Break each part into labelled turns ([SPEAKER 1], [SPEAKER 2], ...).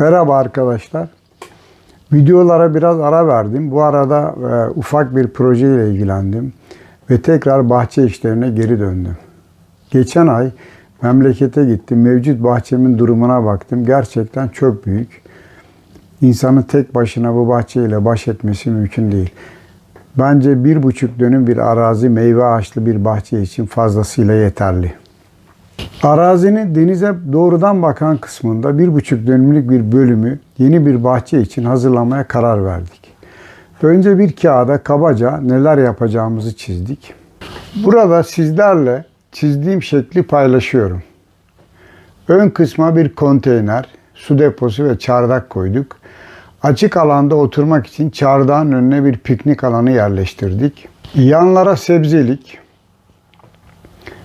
[SPEAKER 1] Merhaba arkadaşlar. Videolara biraz ara verdim. Bu arada e, ufak bir proje ile ilgilendim ve tekrar bahçe işlerine geri döndüm. Geçen ay memlekete gittim. Mevcut bahçemin durumuna baktım. Gerçekten çok büyük. İnsanın tek başına bu bahçeyle baş etmesi mümkün değil. Bence bir buçuk dönüm bir arazi meyve ağaçlı bir bahçe için fazlasıyla yeterli. Arazinin denize doğrudan bakan kısmında bir buçuk dönümlük bir bölümü yeni bir bahçe için hazırlamaya karar verdik. Önce bir kağıda kabaca neler yapacağımızı çizdik. Burada sizlerle çizdiğim şekli paylaşıyorum. Ön kısma bir konteyner, su deposu ve çardak koyduk. Açık alanda oturmak için çardağın önüne bir piknik alanı yerleştirdik. Yanlara sebzelik,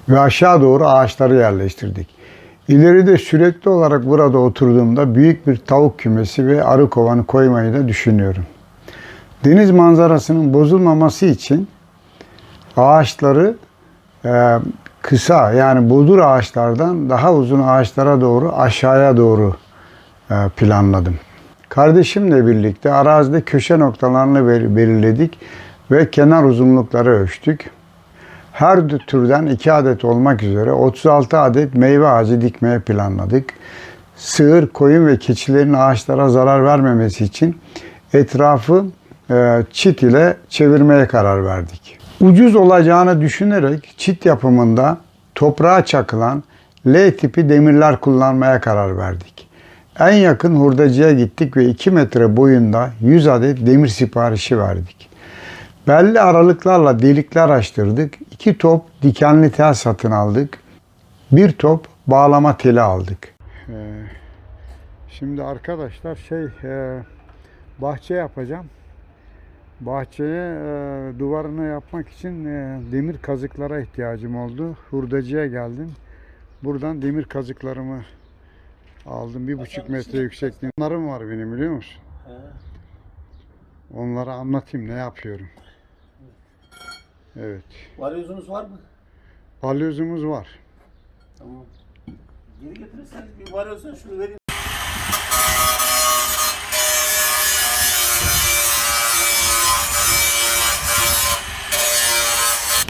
[SPEAKER 1] ve aşağı doğru ağaçları yerleştirdik. İleride sürekli olarak burada oturduğumda büyük bir tavuk kümesi ve arı kovanı koymayı da düşünüyorum. Deniz manzarasının bozulmaması için ağaçları e, kısa yani bodur ağaçlardan daha uzun ağaçlara doğru aşağıya doğru e, planladım. Kardeşimle birlikte arazide köşe noktalarını bel- belirledik ve kenar uzunlukları ölçtük. Her türden 2 adet olmak üzere 36 adet meyve ağacı dikmeye planladık. Sığır, koyun ve keçilerin ağaçlara zarar vermemesi için etrafı e, çit ile çevirmeye karar verdik. Ucuz olacağını düşünerek çit yapımında toprağa çakılan L tipi demirler kullanmaya karar verdik. En yakın hurdacıya gittik ve 2 metre boyunda 100 adet demir siparişi verdik. Belli aralıklarla delikler açtırdık. İki top dikenli tel satın aldık. Bir top bağlama teli aldık. Ee, şimdi arkadaşlar şey e, bahçe yapacağım. Bahçeye e, duvarını yapmak için e, demir kazıklara ihtiyacım oldu. Hurdacıya geldim. Buradan demir kazıklarımı aldım. Bir buçuk metre yüksekliğinde. Bunlarım var benim biliyor musun? Onları anlatayım ne yapıyorum. Evet.
[SPEAKER 2] Varyozunuz var mı?
[SPEAKER 1] Balyozumuz var.
[SPEAKER 2] Tamam. Geri getirirseniz bir varyozdan şunu vereyim.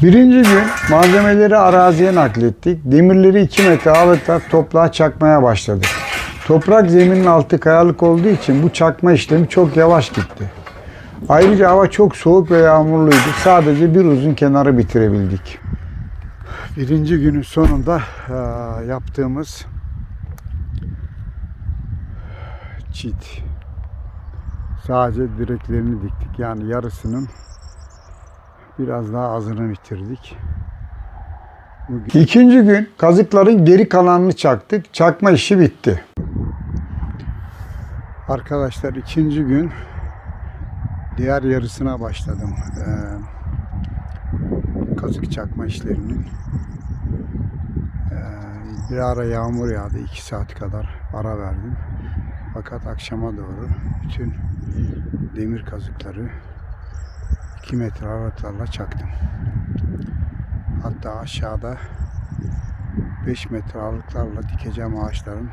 [SPEAKER 1] Birinci gün malzemeleri araziye naklettik. Demirleri 2 metre ağırlıkta toprağa çakmaya başladık. Toprak zeminin altı kayalık olduğu için bu çakma işlemi çok yavaş gitti. Ayrıca hava çok soğuk ve yağmurluydu. Sadece bir uzun kenarı bitirebildik. Birinci günün sonunda eee, yaptığımız çit. Sadece direklerini diktik. Yani yarısının biraz daha azını bitirdik. Bugün. İkinci gün kazıkların geri kalanını çaktık. Çakma işi bitti. Arkadaşlar ikinci gün diğer yarısına başladım. Ee, kazık çakma işlerinin. Ee, bir ara yağmur yağdı. iki saat kadar ara verdim. Fakat akşama doğru bütün demir kazıkları 2 metre aralıklarla çaktım. Hatta aşağıda 5 metre aralıklarla dikeceğim ağaçların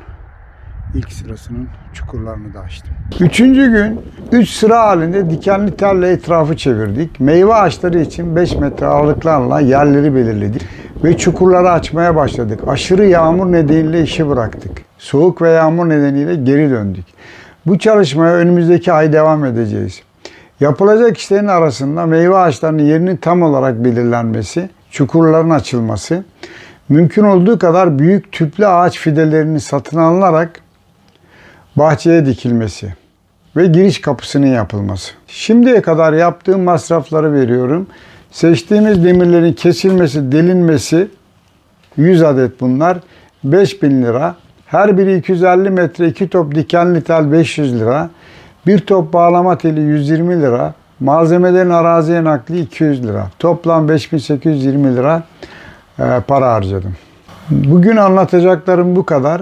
[SPEAKER 1] ilk sırasının çukurlarını da açtım. Üçüncü gün 3 sıra halinde dikenli telle etrafı çevirdik. Meyve ağaçları için 5 metre aralıklarla yerleri belirledik ve çukurları açmaya başladık. Aşırı yağmur nedeniyle işi bıraktık. Soğuk ve yağmur nedeniyle geri döndük. Bu çalışmaya önümüzdeki ay devam edeceğiz. Yapılacak işlerin arasında meyve ağaçlarının yerinin tam olarak belirlenmesi, çukurların açılması, mümkün olduğu kadar büyük tüplü ağaç fidelerinin satın alınarak bahçeye dikilmesi ve giriş kapısının yapılması. Şimdiye kadar yaptığım masrafları veriyorum. Seçtiğimiz demirlerin kesilmesi, delinmesi 100 adet bunlar 5000 lira. Her biri 250 metre iki top dikenli tel 500 lira. Bir top bağlama teli 120 lira. Malzemelerin araziye nakli 200 lira. Toplam 5820 lira e, para harcadım. Bugün anlatacaklarım bu kadar.